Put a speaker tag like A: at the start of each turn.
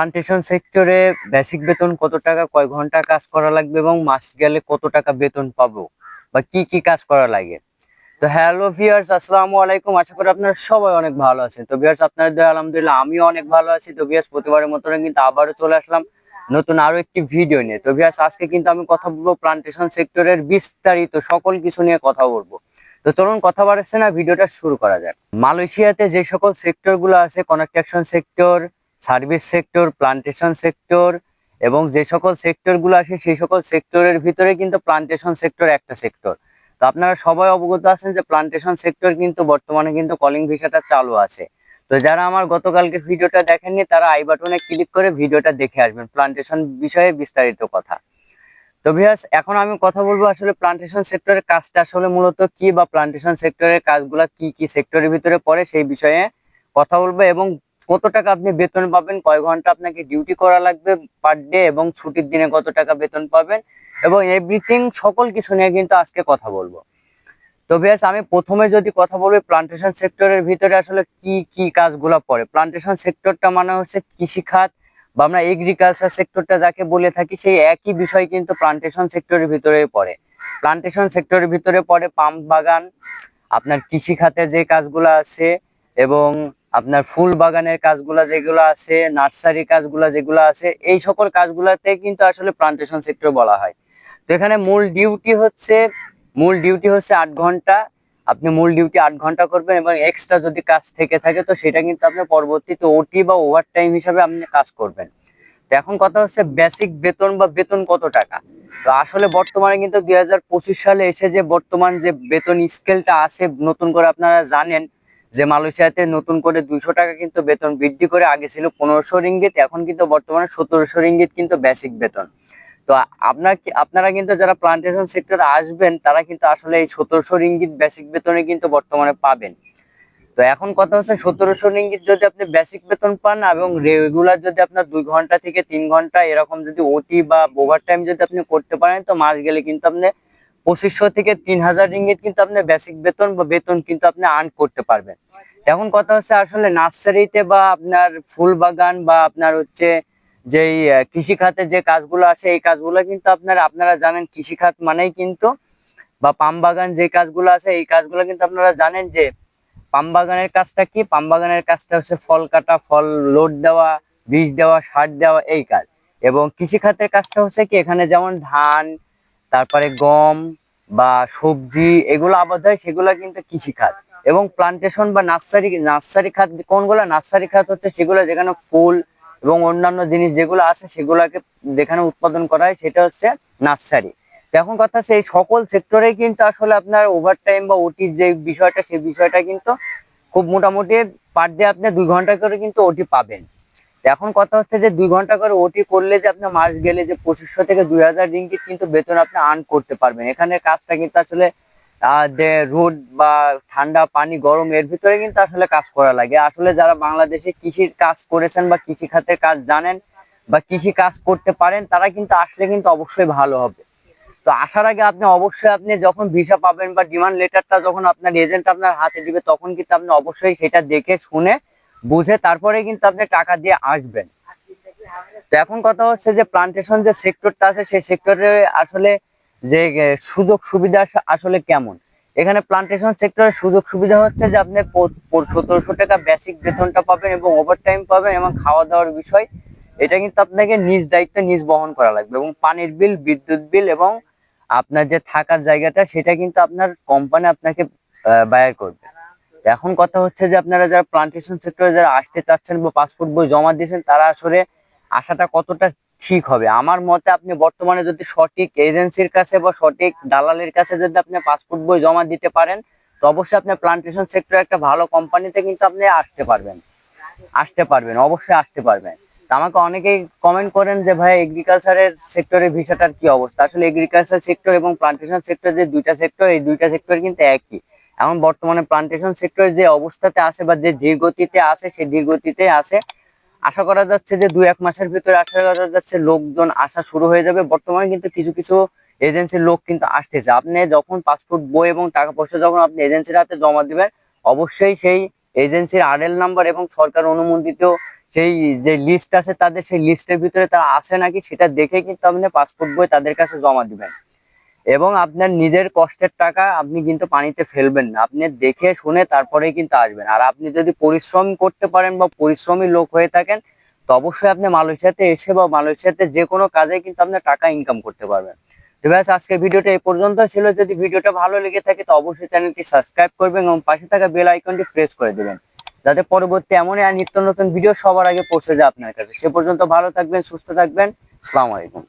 A: Plantation সেক্টরে basic বেতন কত টাকা, কয় ঘণ্টা কাজ করা লাগবে এবং মাস গেলে কত টাকা বেতন পাবো? বা কি কি কাজ করা লাগে? তো হ্যালো ভিয়ার্স আসসালামু আলাইকুম। আশা করি আপনারা সবাই অনেক ভালো আছেন। তো ভিয়ার্স আপনাদের দয়া, আলহামদুলিল্লাহ, আমিও অনেক ভালো আছি। তো ভিয়ার্স প্রতিবারের মতন কিন্তু আবারও চলে আসলাম নতুন আরও একটি ভিডিও নিয়ে। তো ভিয়ার্স আজকে কিন্তু আমি কথা বলব প্লান্টেশন সেক্টরের বিস্তারিত সকল কিছু নিয়ে কথা বলব। তো চলুন কথা বাড়াচ্ছে না ভিডিওটা শুরু করা যাক। মালয়েশিয়াতে যে সকল সেক্টরগুলো আছে construction sector service sector, plantation sector এবং যে সকল সেক্টরগুলো আছে সেই সকল সেক্টরের ভিতরে কিন্তু প্লান্টেশন সেক্টর একটা সেক্টর। তো আপনারা সবাই অবগত আছেন যে প্লান্টেশন সেক্টর কিন্তু বর্তমানে কিন্তু কলিং ভিসাটা চালু আছে। তো যারা আমার গতকালকে ভিডিওটা দেখেননি, তারা আই বাটনে ক্লিক করে ভিডিওটা দেখে আসবেন। প্লান্টেশন বিষয়ে বিস্তারিত কথা। তো ভিয়াস এখন আমি কথা বলব আসলে প্লান্টেশন সেক্টরের কাজটা আসলে মূলত কি বা প্লান্টেশন সেক্টরের কাজগুলা কি কি সেক্টরের ভিতরে পড়ে সেই বিষয়ে কথা বলব এবং কত টাকা আপনি বেতন পাবেন, কয় ঘণ্টা আপনাকে ডিউটি করা লাগবে পার ডে এবং ছুটির দিনে কত টাকা বেতন পাবেন এবং এভরিথিং সকল কিছু নিয়ে কিন্তু আজকে কথা বলব। তো বেশ আমি প্রথমে যদি কথা বলব প্লান্টেশন সেক্টরের ভিতরে আসলে কি কি কাজগুলো পড়ে? প্লান্টেশন সেক্টরটা মানে হচ্ছে কৃষিখাত বা আমরা এগ্রিকালচার সেক্টরটা যাকে বলে থাকি, সেই একই বিষয় কিন্তু প্লান্টেশন সেক্টরের ভিতরে পড়ে। প্লান্টেশন সেক্টরের ভিতরে পড়ে পাম্প বাগান, আপনার কৃষি খাতে যে কাজগুলো আছে এবং আপনার ফুল বাগানের কাজগুলা যেগুলো আছে নার্সারি কাজগুলা যেগুলো আছে, এই সকল কাজগুলাতে কিন্তু আসলে প্লান্টেশন সেক্টর বলা হয়। তো এখানে মূল ডিউটি হচ্ছে, মূল ডিউটি হচ্ছে আট ঘণ্টা। আপনি মূল ডিউটি আট ঘণ্টা করবেন এবং এক্সট্রা যদি কাজ থেকে থাকে, তো সেটা কিন্তু আপনি পরবর্তীতে ওটি বা ওভার টাইম হিসাবে আপনি কাজ করবেন। তো এখন কথা হচ্ছে বেসিক বেতন বা বেতন কত টাকা? তো আসলে বর্তমানে কিন্তু দুই হাজার পঁচিশ সালে এসে যে বর্তমান যে বেতন স্কেলটা আছে, নতুন করে আপনারা জানেন যে মালয়েশিয়াতে নতুন করে দুইশো টাকা কিন্তু বেতন বৃদ্ধি করে আগে ছিল পনেরোশো রিঙ্গিত, এখন কিন্তু বর্তমানে সতেরোশো রিঙ্গিত কিন্তু বেসিক বেতন। তো আপনার আপনারা কিন্তু যারা প্লান্টেশন সেক্টরে আসবেন, তারা কিন্তু আসলে এই সতেরোশো রিঙ্গিত বেসিক বেতনে কিন্তু বর্তমানে পাবেন। তো এখন কথা হচ্ছে সতেরোশো রিঙ্গিত যদি আপনি বেসিক বেতন পান এবং রেগুলার যদি আপনার দুই ঘণ্টা থেকে তিন ঘণ্টা এরকম যদি ওটি বা ওভার টাইম যদি আপনি করতে পারেন, তো মাস গেলে কিন্তু আপনি পঁচিশশো থেকে তিন হাজার রিঙ্গিত কিন্তু আপনি বেসিক বেতন বা বেতন কিন্তু আপনি আর্ন করতে পারবেন। এখন কথা হচ্ছে আসলে নার্সারিতে বা আপনার ফুল বাগান বা আপনার হচ্ছে যেই কৃষি খাতে যে কাজগুলো আছে, এই কাজগুলো কিন্তু আপনার, আপনারা জানেন কৃষি খাত মানেই কিন্তু বা পাম বাগান যে কাজগুলো আছে, এই কাজগুলো কিন্তু আপনারা জানেন যে পাম বাগানের কাজটা কি? পাম বাগানের কাজটা হচ্ছে ফল কাটা, ফল লোড দেওয়া, বীজ দেওয়া, সার দেওয়া, এই কাজ। এবং কৃষি খাতের কাজটা হচ্ছে কি? এখানে যেমন ধান তারপরে গম বা সবজি এগুলো আবাদ হয়, সেগুলো কিন্তু কৃষি খাত। এবং প্লান্টেশন বা নার্সারি নার্সারি খাত কোনগুলো? নার্সারি খাত হচ্ছে সেগুলো যেখানে ফুল এবং অন্যান্য জিনিস যেগুলো আছে, সেগুলোকে যেখানে উৎপাদন করা হয়, সেটা হচ্ছে নার্সারি এখন কথা হচ্ছে, এই সকল সেক্টরে কিন্তু আসলে আপনার ওভার টাইম বা ওটির যে বিষয়টা সেই বিষয়টা কিন্তু খুব মোটামুটি পার ডে আপনি দুই ঘণ্টা করে কিন্তু ওটি পাবেন। এখন কথা হচ্ছে যে দুই ঘণ্টা করে ওটি করলে যে আপনার মাস গেলে যে পঁচিশশো থেকে দুই হাজার রিঙ্গিত কিন্তু বেতন আপনি আর্ন করতে পারবেন। এখানে কাজটা কিন্তু আসলে রোদ বা ঠান্ডা, পানি, গরম, এর ভিতরে কিন্তু আসলে কাজ করা লাগে। আসলে যারা বাংলাদেশে কৃষির কাজ করেছেন বা কৃষি খাতের কাজ জানেন বা কৃষি কাজ করতে পারেন, তারা কিন্তু আসলে কিন্তু অবশ্যই ভালো হবে। তো আসার আগে আপনি অবশ্যই আপনি যখন ভিসা পাবেন বা ডিমান্ড লেটারটা যখন আপনার এজেন্ট আপনার হাতে দিবে, তখন কিন্তু আপনি অবশ্যই সেটা দেখে শুনে বুঝে তারপরে কিন্তু আপনি টাকা দিয়ে আসবেন। তো এখন কথা হচ্ছে যে প্লান্টেশন যে সেক্টরটা আছে, সেই সেক্টরে আসলে যে সুযোগ সুবিধা আসলে কেমন? এখানে প্লান্টেশন সেক্টরের সুযোগ সুবিধা হচ্ছে যে আপনি সতেরোশো টাকা বেসিক বেতনটা পাবেন এবং ওভার টাইম পাবেন এবং খাওয়া দাওয়ার বিষয়, এটা কিন্তু আপনাকে নিজ দায়িত্ব নিজ বহন করা লাগবে এবং পানির বিল, বিদ্যুৎ বিল এবং আপনার যে থাকার জায়গাটা, সেটা কিন্তু আপনার কোম্পানি আপনাকে ব্যয় করবে। এখন কথা হচ্ছে যে আপনারা যারা প্লান্টেশন সেক্টরে যারা আসতে চাচ্ছেন বা পাসপোর্ট বই জমা দিয়েছেন, তারা আসলে আসাটা কতটা ঠিক হবে? আমার মতে আপনি বর্তমানে যদি সঠিক এজেন্সির কাছে বা সঠিক দালালের কাছে যদি আপনি পাসপোর্ট বই জমা দিতে পারেন, তো অবশ্যই আপনি প্লান্টেশন সেক্টরে একটা ভালো কোম্পানিতে কিন্তু আপনি আসতে পারবেন। আসতে পারবেন, অবশ্যই আসতে পারবেন। আমাকে অনেকেই কমেন্ট করেন যে, ভাই এগ্রিকালচারের সেক্টরের ভিসাটার কি অবস্থা? আসলে এগ্রিকালচার সেক্টর এবং প্লান্টেশন সেক্টর যে দুইটা সেক্টর এই দুইটা সেক্টর কিন্তু একই। এখন বর্তমানে প্লান্টেশন সেক্টর যে অবস্থাতে আসে বা যে ধীরগতিতে আছে, সেই ধীরগতিতে আসে আশা করা যাচ্ছে যে দুই এক মাসের ভিতরে আশা করা যাচ্ছে লোকজন আসা শুরু হয়ে যাবে। বর্তমানে কিন্তু কিছু কিছু এজেন্সির লোক কিন্তু আসতেছে। আপনি যখন পাসপোর্ট বই এবং টাকা পয়সা যখন আপনি এজেন্সির হাতে জমা দিবেন, অবশ্যই সেই এজেন্সির আরএল নাম্বার এবং সরকার অনুমোদিত সেই যে লিস্ট আছে তাদের, সেই লিস্টের ভিতরে তারা আসে নাকি, সেটা দেখে কিন্তু আপনি পাসপোর্ট বই তাদের কাছে জমা দিবেন। এবং আপনার নিজের কষ্টের টাকা আপনি কিন্তু পানিতে ফেলবেন না। আপনি দেখে শুনে তারপরেই কিন্তু আসবেন। আর আপনি যদি পরিশ্রম করতে পারেন বা পরিশ্রমী লোক হয়ে থাকেন, তো অবশ্যই আপনি মালয়েশিয়াতে এসে বা মালয়েশিয়াতে যে কোনো কাজে কিন্তু আপনার টাকা ইনকাম করতে পারবেন। তো ব্যাস আজকের ভিডিওটা এই পর্যন্ত ছিল। যদি ভিডিওটা ভালো লেগে থাকে, তো অবশ্যই চ্যানেলটি সাবস্ক্রাইব করবেন এবং পাশে থাকা বেল আইকনটি প্রেস করে দেবেন। যাতে পরবর্তী এমনই আর নিত্য নতুন ভিডিও সবার আগে পৌঁছে যায় আপনার কাছে। সে পর্যন্ত ভালো থাকবেন, সুস্থ থাকবেন। আসসালামু আলাইকুম।